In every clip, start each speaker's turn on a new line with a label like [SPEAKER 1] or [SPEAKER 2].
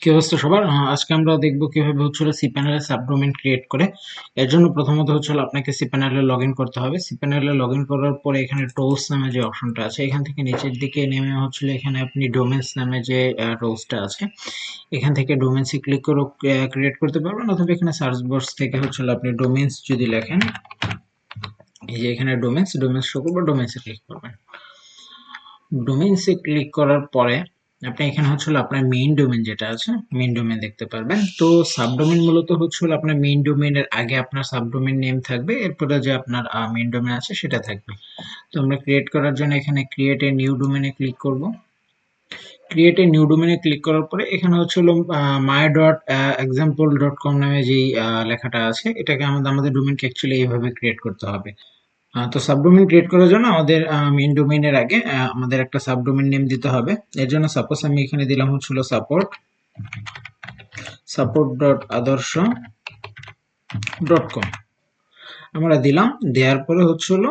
[SPEAKER 1] কি অবস্থা সবার? আজকে আমরা দেখব কীভাবে হচ্ছিল সি প্যানেলের সাবডোমেন ক্রিয়েট করে। এর জন্য প্রথমত হচ্ছিল আপনাকে সি প্যানেলে লগ করতে হবে। সি প্যানেলে লগ করার পরে এখানে টোলস নামে যে অপশনটা আছে, এখান থেকে নিচের দিকে নেমে হচ্ছিল এখানে আপনি ডোমেন্স নামে যে টোলসটা আছে, এখান থেকে ডোমেন্সে ক্লিক করে ক্রিয়েট করতে পারবেন। অথবা এখানে সার্চ বক্স থেকে হচ্ছিল আপনি ডোমেন্স যদি লেখেন, এই যে এখানে ডোমেন্স ডোমেন্স শো করব ডোমেন্সে ক্লিক করবেন। ডোমেন্সে ক্লিক করার পরে আপনি এখানে হচ্ছিল আপনার মেইন ডোমেন যেটা আছে মেইন ডোমেন দেখতে পারবেন। তো সাবডোমেন মূলত হচ্ছিল আপনার মেইন ডোমেনের আগে আপনার সাবডোমেন নেম থাকবে, এরপরে যে আপনার মেইন ডোমেন আছে সেটা থাকবে। তো আমরা ক্রিয়েট করার জন্য এখানে ক্রিয়েট এ নিউ ডোমেনে ক্লিক করব। ক্রিয়েট এ নিউ ডোমেনে ক্লিক করার পরে এখানে হচ্ছিল my dot example dot com নামে যেই লেখাটা আছে, এটাকে আমাদের আমাদের ডোমেনকে অ্যাকচুয়ালি এইভাবে ক্রিয়েট করতে হবে। তো সাবডোমেন ক্রিয়েট করার জন্য আমাদের মেন ডোমেইনের আগে আমাদের একটা সাবডোমেন নেম দিতে হবে। এর জন্য সাপোজ আমি এখানে দিলাম হচ্ছিল support support dot Adarsh dot com আমরা দিলাম, দেওয়ার পরে হচ্ছিল,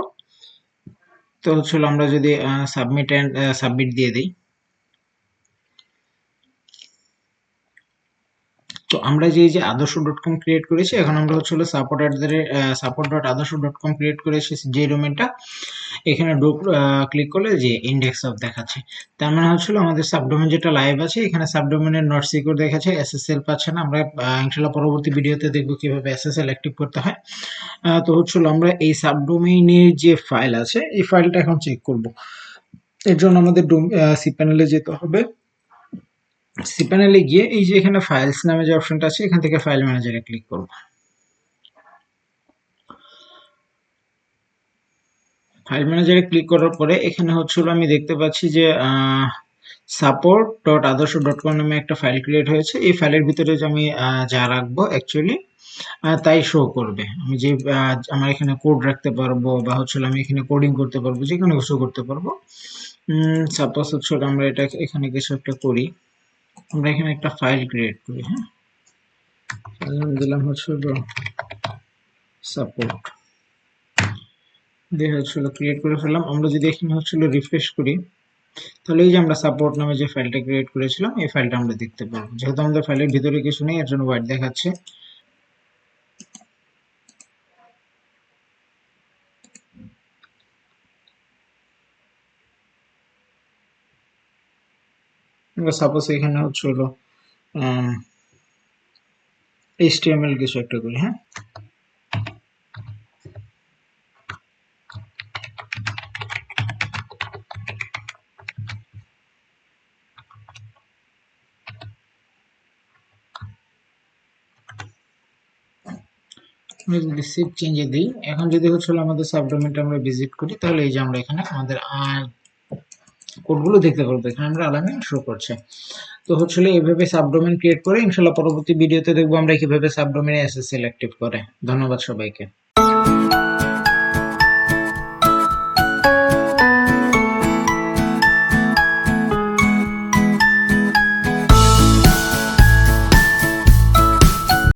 [SPEAKER 1] তো হচ্ছিল আমরা যদি সাবমিট অ্যান্ড সাবমিট দিয়ে দিই। তো আমরা যে যে আদর্শ ডট কম ক্রিয়েট করেছি, এখন আমরা হচ্ছিল support at support dot Adarsh dot com create করেছি যে ডোমেনটা এখানে ক্লিক করলে যে ইন্ডেক্স অফ দেখাচ্ছে। তার মানে হচ্ছিল আমাদের সাবডোমেন যেটা লাইভ আছে, এখানে সাবডোমেনের নট সিকিউর দেখাচ্ছে এসএসএল পাচ্ছে না। আমরা ইনশাল্লাহ পরবর্তী ভিডিওতে দেখব কীভাবে এসএসএল অ্যাক্টিভ করতে হয়। তো হচ্ছিল আমরা এই সাবডোমেইনের যে ফাইল আছে, এই ফাইলটা এখন চেক করব। এর জন্য আমাদের ডোম সি প্যানেলে যেতে হবে। সি প্যানেলে গিয়ে এই যে এখানে ফাইলস নামে যে অপশনটা আছে, এখান থেকে ফাইল ম্যানেজারে ক্লিক করব। ফাইল ম্যানেজারে ক্লিক করার পরে এখানে হচ্ছিল আমি দেখতে পাচ্ছি যে support dot Adarsh dot com নামে একটা ফাইল ক্রিয়েট হয়েছে। এই ফাইলের ভিতরে যে আমি যা রাখব অ্যাকচুয়ালি তাই শো করবে। আমি যে আমার এখানে কোড রাখতে পারব বা হচ্ছিল আমি এখানে কোডিং করতে পারব যে কোনো কিছু করতে পারব। সাপোজ হচ্ছে আমরা এটা এখানে কিছু একটা করি। আমরা এখানে একটা ফাইল ক্রিয়েট করি হ্যাঁ? নাম দিলাম হচ্ছে সাপোর্ট দিয়ে হচ্ছিল ক্রিয়েট করে ফেললাম। আমরা যদি এখানে হচ্ছিল রিফ্রেশ করি, তাহলে এই যে আমরা সাপোর্ট নামে যে ফাইলটা ক্রিয়েট করেছিলাম, এই ফাইলটা আমরা দেখতে পাবো। যেহেতু আমাদের ফাইলের ভিতরে কিছু নেই, এর জন্য হোয়াইট দেখাচ্ছে। সাপোজ এখানে হচ্ছে হলো এইচটিএমএল কিছু একটা করি হ্যাঁ? আমরা চেঞ্জে দিই, এখন যদি হচ্ছে আমাদের সাবডোমেনটা আমরা ভিজিট করি, তাহলে এই যে আমরা এখানে আমাদের কোডগুলো দেখতে পারব। এখানে আমরা আলামিন শো করছে। তো হচ্ছে এইভাবে সাবডোমেন ক্রিয়েট করে, ইনশাল্লাহ পরবর্তী ভিডিওতে দেখব আমরা কীভাবে সাবডোমেনে এসএসএল অ্যাক্টিভ করে। ধন্যবাদ সবাইকে।